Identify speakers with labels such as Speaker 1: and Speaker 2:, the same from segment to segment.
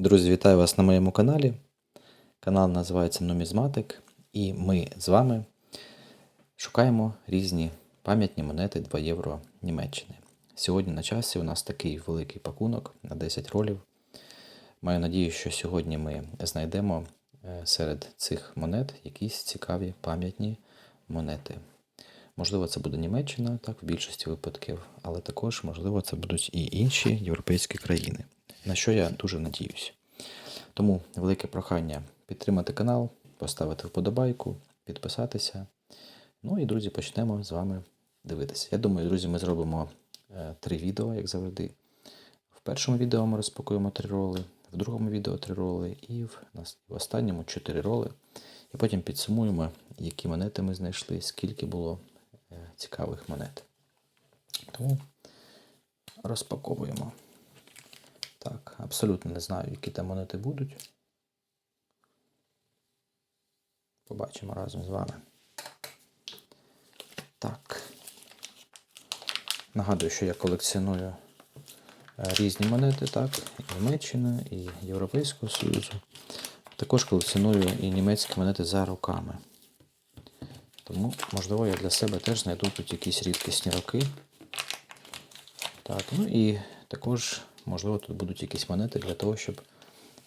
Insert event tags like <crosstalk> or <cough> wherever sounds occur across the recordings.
Speaker 1: Друзі, вітаю вас на моєму каналі. Канал називається Нумізматик, і ми з вами шукаємо різні пам'ятні монети 2 євро Німеччини. Сьогодні на часі у нас такий великий пакунок на 10 ролів. Маю надію, що сьогодні ми знайдемо е, серед цих монет якісь цікаві пам'ятні монети. Можливо, це буде Німеччина, так, в більшості випадків, але також, можливо, це будуть і інші європейські країни, на що я дуже надіюсь. Тому велике прохання підтримати канал, поставити вподобайку, підписатися. Ну і, друзі, почнемо з вами дивитися. Я думаю, друзі, ми зробимо е, три відео, як завжди. В першому відео ми розпакуємо три роли, в другому відео три роли, і в, останньому чотири роли. І потім підсумуємо, які монети ми знайшли, скільки було е, цікавих монет. Тому розпаковуємо. Так, абсолютно не знаю, які там монети будуть. Побачимо разом з вами. Так. Нагадую, що я колекціоную е, різні монети, так, і Німеччини, і Європейського Союзу. Також колекціоную і німецькі монети за роками. Тому, можливо, я для себе теж знайду тут якісь рідкісні роки. Так, ну і також, можливо, тут будуть якісь монети для того, щоб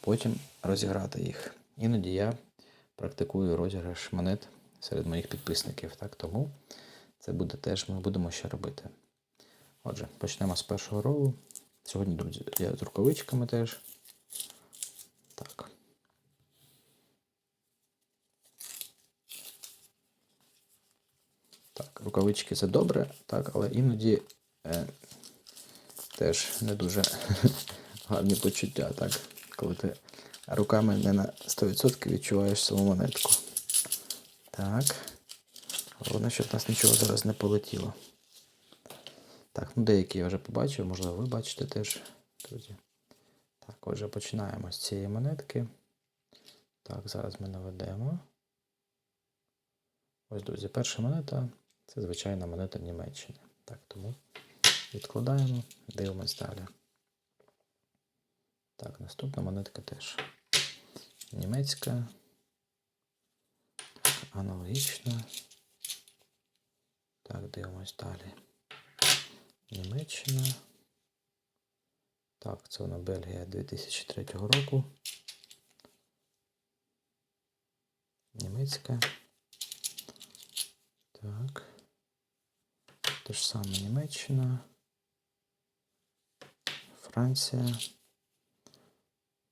Speaker 1: потім розіграти їх. Іноді я практикую розіграш монет серед моїх підписників. Так, тому це буде теж, ми будемо ще робити. Отже, почнемо з першого ролу. Сьогодні, друзі, я з рукавичками теж. Так. Так, рукавички це добре, так, але іноді е, теж не дуже <laughs> гарні почуття, так, коли ти руками не на 100% відчуваєш саму монетку. Так. Головне, щоб в нас нічого зараз не полетіло. Так, ну деякі я вже побачив, можливо, ви бачите теж, друзі. Так, отже, починаємо з цієї монетки. Так, зараз ми наведемо. Ось, друзі, перша монета це звичайна монета Німеччини. Так, тому відкладаємо, дивимось далі. Так, наступна монетка теж німецька. Аналогічна. Так, дивимось далі. Німеччина. Так, це вона Бельгія 2003 року. Німецька. Так. Те ж саме Німеччина. Франція.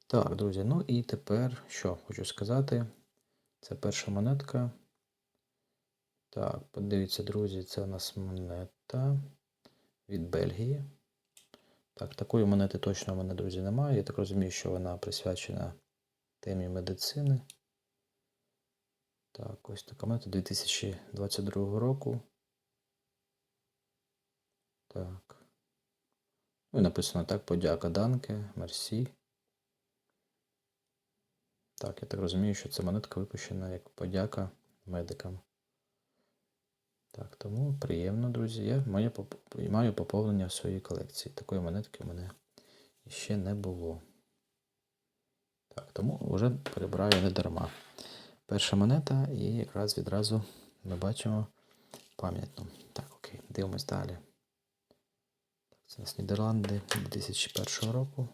Speaker 1: Так, друзі, ну і тепер що хочу сказати. Це перша монетка. Так, подивіться, друзі, це у нас монета від Бельгії. Так, такої монети точно в мене, друзі, немає. Я так розумію, що вона присвячена темі медицини. Так, ось така монета 2022 року. Так. Ну і написано так, подяка Данке, Мерсі. Так, я так розумію, що ця монетка випущена як подяка медикам. Так, тому приємно, друзі. Я маю, маю поповнення в своїй колекції. Такої монетки в мене ще не було. Так, тому вже перебираю не дарма. Перша монета, і якраз відразу ми бачимо пам'ятну. Так, окей, дивимось далі. Це у нас Нідерланди 2001 року.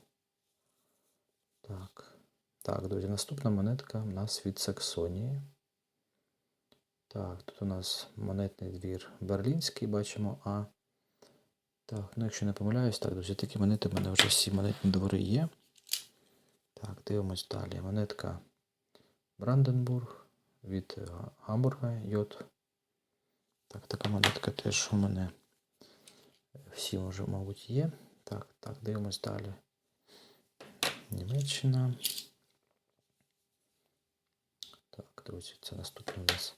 Speaker 1: Так. Так, друзі, наступна монетка у нас від Саксонії. Так, тут у нас монетний двір Берлінський, бачимо А. Так, ну якщо не помиляюсь, так, друзі, такі монети в мене вже всі монетні двори є. Так, дивимось далі. Монетка Бранденбург від Гамбурга Йод. Так, така монетка теж у мене всі вже, мабуть, є. Так, так, дивимось далі. Німеччина. Так, друзі, це наступна у нас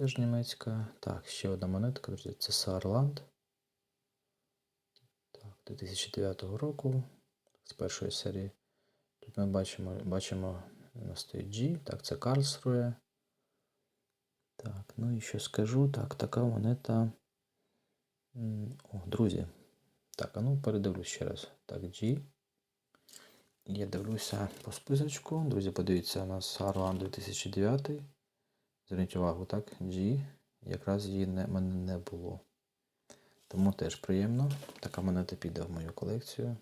Speaker 1: теж німецька. Так, ще одна монетка, друзі, це Саарланд. Так, 2009 року. З першої серії. Тут ми бачимо, бачимо у нас стоїть G. Так, це Карлсрує. Так, ну і що скажу? Так, така монета. О, друзі. Так, а ну передивлюсь ще раз. Так, G. Я дивлюся по списочку. Друзі, подивіться, у нас Орлан 2009. Зверніть увагу, так? G. Якраз її не, мене не було. Тому теж приємно. Така монета піде в мою колекцію.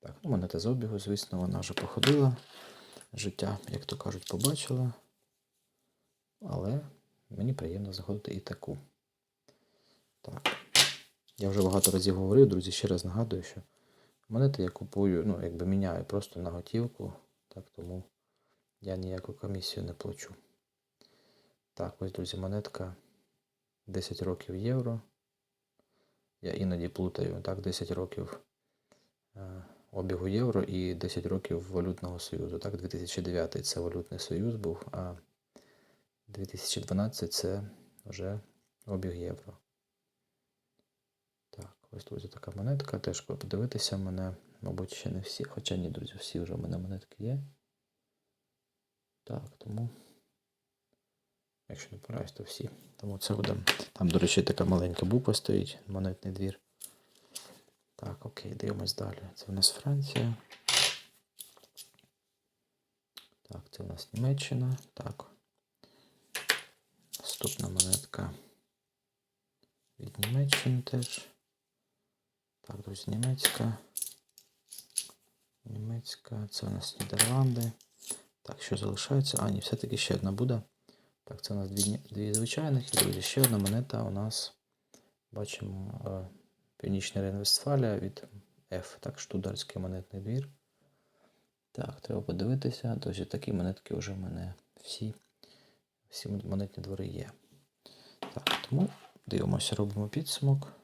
Speaker 1: Так, ну монета з обігу, звісно, вона вже походила. Життя, як то кажуть, побачила. Але мені приємно заходити і таку. Так. Я вже багато разів говорив, друзі, ще раз нагадую, що монети я купую, ну, якби міняю просто на готівку, так, тому я ніяку комісію не плачу. Так, ось, друзі, монетка 10 років євро. Я іноді плутаю, так, 10 років е, обігу євро і 10 років валютного союзу. Так, 2009 це валютний союз був, а 2012 це вже обіг євро. Ось друзі, така монетка. Теж подивитися мене, мабуть, ще не всі. Хоча ні, друзі, всі вже в мене монетки є. Так, тому. Якщо не помиляюсь, то всі. Тому це буде. Там, до речі, така маленька буква стоїть, монетний двір. Так, окей, дивимось далі. Це в нас Франція. Так, це у нас Німеччина. Так. Наступна монетка від Німеччини теж. Так, друзі, німецька. Німецька. Це у нас Нідерланди. Так, що залишається? А, ні, все-таки ще одна буде. Так, це у нас дві, дві звичайних. І друзі, ще одна монета у нас. Бачимо е, Північна Рейн-Вестфалія від F. Так, Штударський монетний двір. Так, треба подивитися. Друзі, такі монетки вже в мене всі. Всі монетні двори є. Так, тому дивимося, робимо підсумок.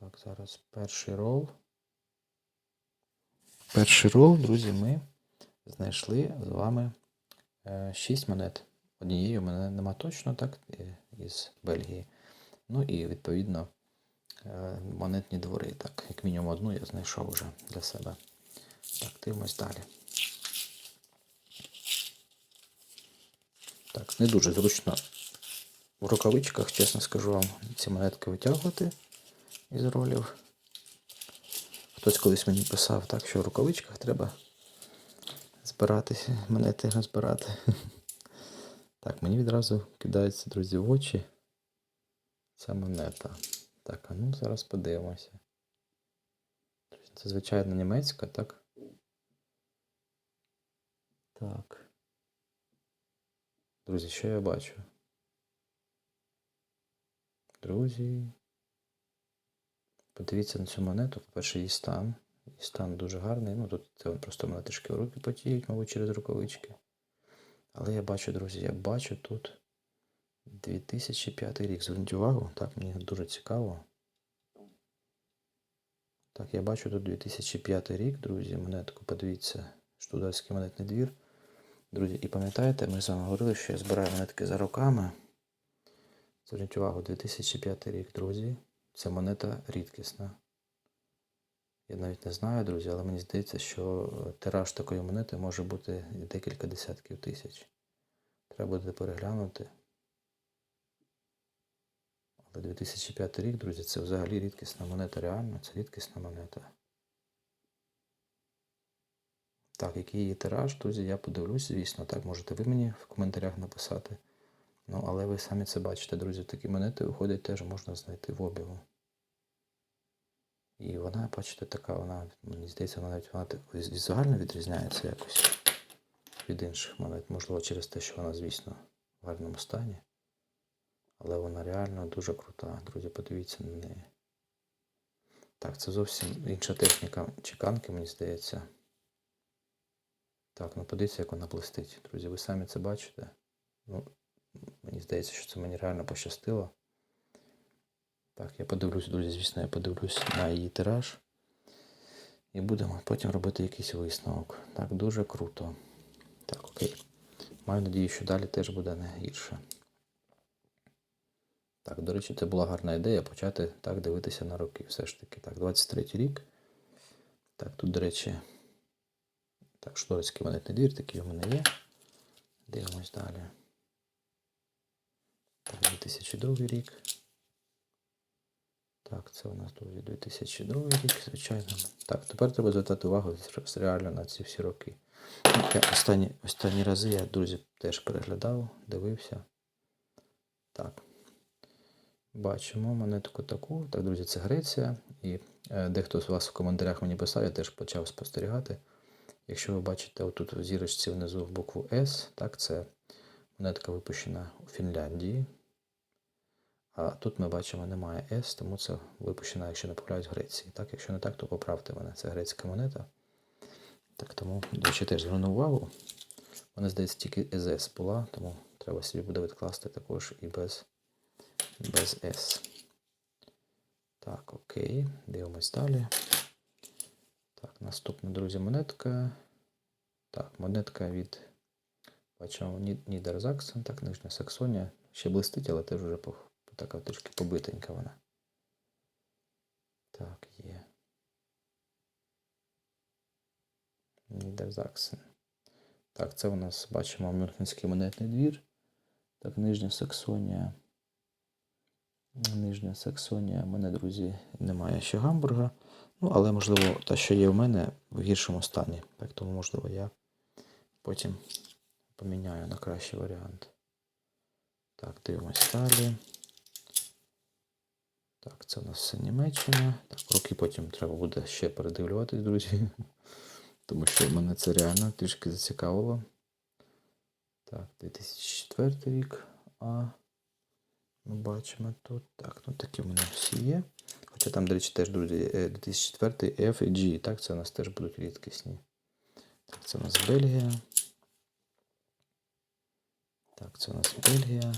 Speaker 1: Так, зараз перший рол. Перший рол, друзі, ми знайшли з вами 6 монет. Однієї у мене нема точно, так, е, із Бельгії. Ну і відповідно е, монетні двори. Так, як мінімум одну я знайшов вже для себе. Так, дивимось далі. Так, не дуже зручно в рукавичках, чесно скажу вам, ці монетки витягувати із ролів. Хтось колись мені писав, так, що в рукавичках треба збиратися, монети розбирати. <laughs> Так, мені відразу кидається, друзі, в очі ця монета. Так, а ну зараз подивимося. Це звичайно німецька, так? Так. Друзі, що я бачу? Друзі. Подивіться на цю монету. По-перше, її стан. Її стан дуже гарний. Ну, тут це просто мене трішки руки потіють, мабуть, через рукавички. Але я бачу, друзі, я бачу тут 2005 рік. Зверніть увагу, так, мені дуже цікаво. Так, я бачу тут 2005 рік, друзі, монетку, подивіться, Штударський монетний двір. Друзі, і пам'ятаєте, ми з вами говорили, що я збираю монетки за роками. Зверніть увагу, 2005 рік, друзі. Це монета рідкісна. Я навіть не знаю, друзі, але мені здається, що тираж такої монети може бути декілька десятків тисяч. Треба буде переглянути. Але 2005 рік, друзі, це взагалі рідкісна монета, реально, це рідкісна монета. Так, який її тираж, друзі, я подивлюсь, звісно, так, можете ви мені в коментарях написати. Ну, але ви самі це бачите, друзі, такі монети виходять теж можна знайти в обігу. І вона, бачите, така, вона, мені здається, вона навіть вона візуально відрізняється якось від інших монет. Можливо, через те, що вона, звісно, в гарному стані. Але вона реально дуже крута. Друзі, подивіться на неї. Так, це зовсім інша техніка чеканки, мені здається. Так, ну подивіться, як вона блистить. Друзі, ви самі це бачите. Ну, Мені здається, що це мені реально пощастило. Так, я подивлюсь, друзі, звісно, я подивлюсь на її тираж. І будемо потім робити якийсь висновок. Так, дуже круто. Так, окей. Маю надію, що далі теж буде не гірше. Так, до речі, це була гарна ідея почати так дивитися на роки. Все ж таки. Так, 23 рік. Так, тут, до речі, так, шторицький монетний двір, такий у мене є. Дивимось далі. Так, 2002 рік. Так, це у нас друзі 2002 рік, звичайно. Так, тепер треба звертати увагу реально на ці всі роки. Останні, останні рази я, друзі, теж переглядав, дивився. Так. Бачимо монетку таку. Так, друзі, це Греція. І е, дехто з вас в коментарях мені писав, я теж почав спостерігати. Якщо ви бачите отут в зірочці внизу в букву S, так, це монетка випущена у Фінляндії. А тут ми бачимо, немає S, тому це випущена, якщо не помиляюсь, в Греції. Так, якщо не так, то поправте мене. Це грецька монета. Так, тому, до речі, теж зверну увагу. Вона, здається, тільки SS була, тому треба собі буде відкласти також і без, без S. Так, окей, дивимось далі. Так, наступна, друзі, монетка. Так, монетка від. Бачимо Нідерзаксен, так, Нижня Саксонія. Ще блистить, але теж вже така трішки побитенька вона. Так, є. Нідерзаксен. Так, це у нас бачимо Мюнхенський монетний двір. Так, Нижня Саксонія. Нижня Саксонія. У мене, друзі, немає ще гамбурга. Ну, але, можливо, та, що є в мене, в гіршому стані. Так, тому, можливо, я потім поміняю на кращий варіант. Так, дивимось далі. Так, це у нас все Німеччина. Так, роки потім треба буде ще передивлюватись, друзі. <laughs> Тому що мене це реально трішки зацікавило. Так, 2004 рік. А ми бачимо тут. Так, ну такі в мене всі є. Хоча там, до речі, теж, друзі, е, 2004 F і G. Так, це у нас теж будуть рідкісні. Так, це у нас Бельгія. Так, це у нас Бельгія.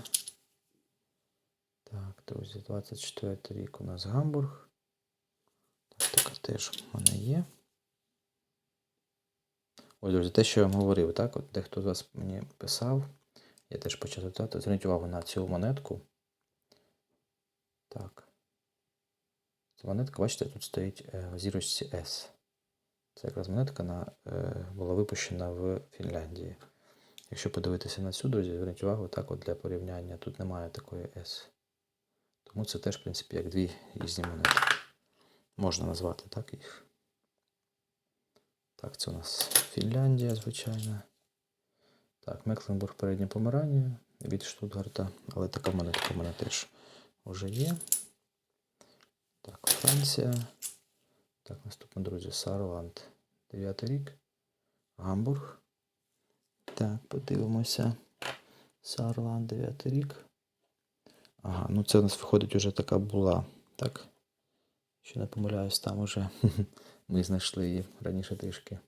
Speaker 1: Друзі, 24 рік у нас Гамбург. Так, така теж в мене є. Ось, друзі, те, що я вам говорив, так? От дехто з вас мені писав, я теж почав читати. Зверніть увагу на цю монетку. Так. Ця монетка, бачите, тут стоїть е, в зірочці S. Це якраз монетка на, е, була випущена в Фінляндії. Якщо подивитися на цю, друзі, зверніть увагу, так от для порівняння тут немає такої S. Тому це теж, в принципі, як дві різні монети. Можна назвати так їх. Так, це у нас Фінляндія, звичайно. Так, Мекленбург переднє помирання від Штутгарта. Але така монетка в мене теж вже є. Так, Франція. Так, наступно, друзі, Сарланд. 9 рік. Гамбург. Так, подивимося. Сарланд, 9 рік. Ага, ну це у нас виходить вже така була. Так. Що не помиляюсь, там уже <laughs> ми знайшли її раніше трішки.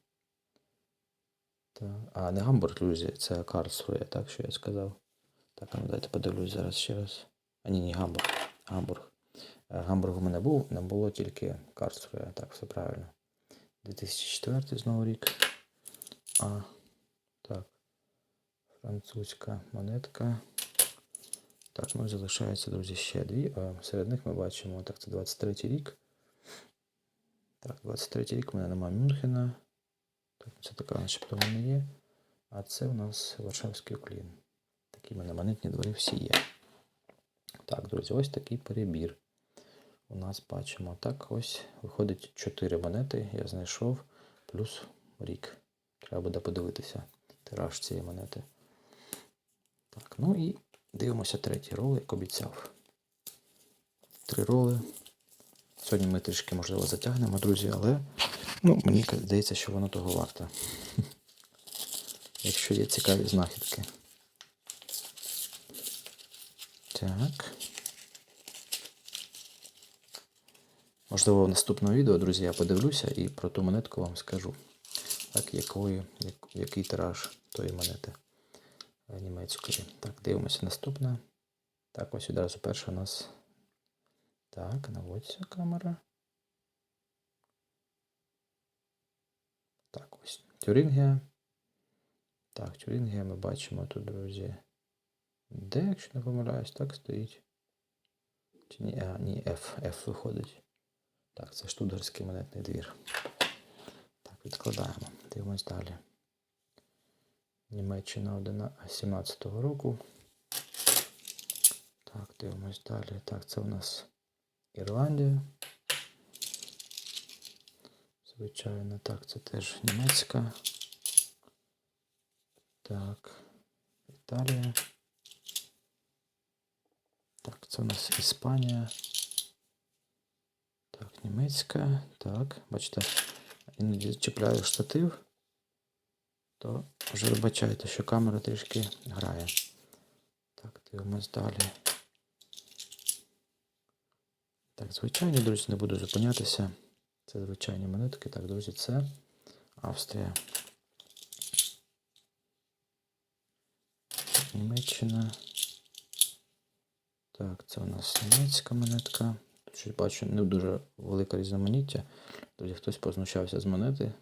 Speaker 1: Так. А, не Гамбург, друзі, це Карлсрує, так що я сказав. Так, ну дайте подивлюсь зараз ще раз. А ні, ні, Гамбург. Гамбург. Е, Гамбург у мене був, не було тільки Карлсрує, так, все правильно. 2004 знову рік. А, так. Французька монетка. Так, ну залишається, друзі, ще дві. Е, Серед них ми бачимо, так, це 23 рік. Так, 23 рік у мене немає Мюнхена. Так, це така начебто в є. А це у нас Варшавський уклін. Такі в мене монетні двори всі є. Так, друзі, ось такий перебір. У нас бачимо так, ось виходить 4 монети. Я знайшов плюс рік. Треба буде подивитися тираж цієї монети. Так, ну і дивимося третій рол, як обіцяв. Три роли. Сьогодні ми трішки, можливо, затягнемо, друзі, але ну, мені здається, що воно того варте. <laughs> Якщо є цікаві знахідки. Так. Можливо, в наступному відео, друзі, я подивлюся і про ту монетку вам скажу. Так, якої, як, який тираж тої монети німецької. Так, дивимося наступне. Так, ось відразу перша у нас. Так, наводиться камера. Так, ось. Тюрингія. Так, Тюрингія ми бачимо тут, друзі. Де, якщо не помиляюсь, так стоїть. Чи ні, а, ні, F, F виходить. Так, це Штутгарський монетний двір. Так, відкладаємо. Дивимось далі. Німеччина 17-го року. Так, дивимось далі. Так, це у нас Ірландія. Звичайно, так, це теж німецька. Так, Італія. Так, це у нас Іспанія. Так, німецька. Так, бачите, іноді чіпляю штатив, то вже вибачайте, що камера трішки грає. Так, дивимось далі. Так, звичайні, друзі, не буду зупинятися. Це звичайні монетки. Так, друзі, це Австрія. Німеччина. Так, це у нас німецька монетка. Тут щось бачу, не дуже велика різноманіття. Друзі, хтось познущався з монети.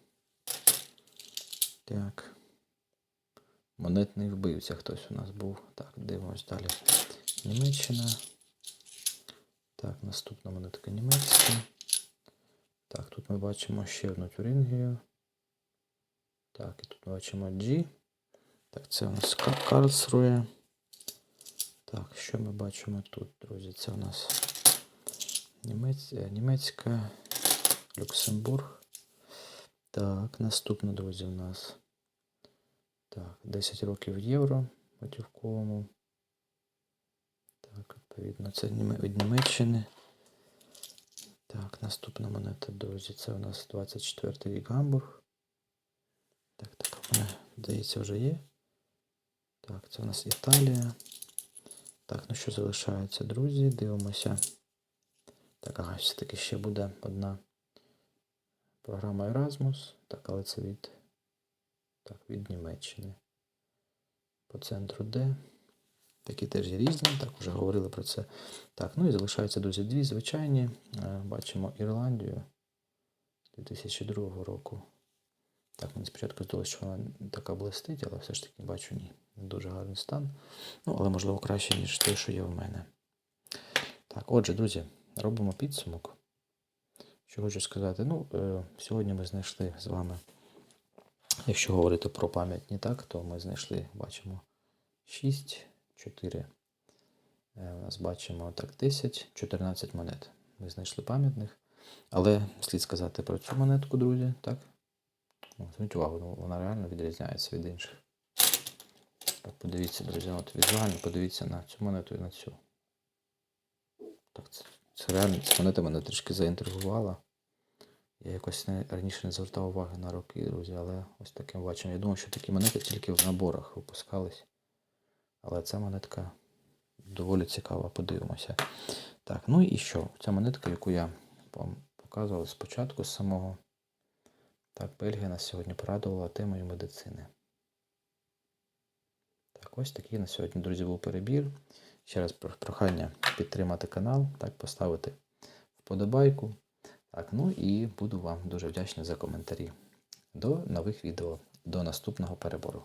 Speaker 1: Так. Монетний вбивця хтось у нас був. Так, дивимось далі. Німеччина. Так, наступна монетка німецька. Так, тут ми бачимо ще одну Тюрингію. Так, і тут ми бачимо G. Так, це у нас Ка- Карлсрує. Так, що ми бачимо тут, друзі? Це у нас німець... е, німецька, Люксембург. Так, наступна, друзі, у нас. Так, 10 років євро готівковому. Так, відповідно, це від Німеччини. Так, наступна монета, друзі, це у нас 24 рік Гамбург. Так, така в мене, здається, вже є. Так, це у нас Італія. Так, ну що залишається, друзі? Дивимося. Так, ага, все-таки ще буде одна програма Erasmus. Так, але це від, так, від Німеччини. По центру D. Такі теж є різні, так вже говорили про це. Так, ну і залишаються, друзі, дві звичайні. Е, Бачимо Ірландію 2002 року. Так, мені спочатку здалося, що вона така блистить, але все ж таки бачу ні. Дуже гарний стан. Ну, але можливо краще, ніж те, що є в мене. Так, отже, друзі, робимо підсумок. Що хочу сказати. Ну, е, сьогодні ми знайшли з вами, якщо говорити про пам'ятні, так, то ми знайшли, бачимо 6, 4. Е, у нас бачимо так 10, 14 монет. Ми знайшли пам'ятних. Але слід сказати про цю монетку, друзі, так? Зверніть увагу, ну, вона реально відрізняється від інших. Так, подивіться, друзі, от візуально подивіться на цю монету і на цю. Так, це, це реально ця монета мене трішки заінтригувала. Я якось не, раніше не звертав уваги на роки, друзі, але ось таким бачимо. Я думав, що такі монети тільки в наборах випускались. Але ця монетка доволі цікава, подивимося. Так, ну і що? Ця монетка, яку я вам показував спочатку з самого. Так, Бельгія нас сьогодні порадувала темою медицини. Так, ось такий на сьогодні, друзі, був перебір. Ще раз прохання підтримати канал, так, поставити вподобайку. Так, ну і буду вам дуже вдячний за коментарі. До нових відео, до наступного перебору.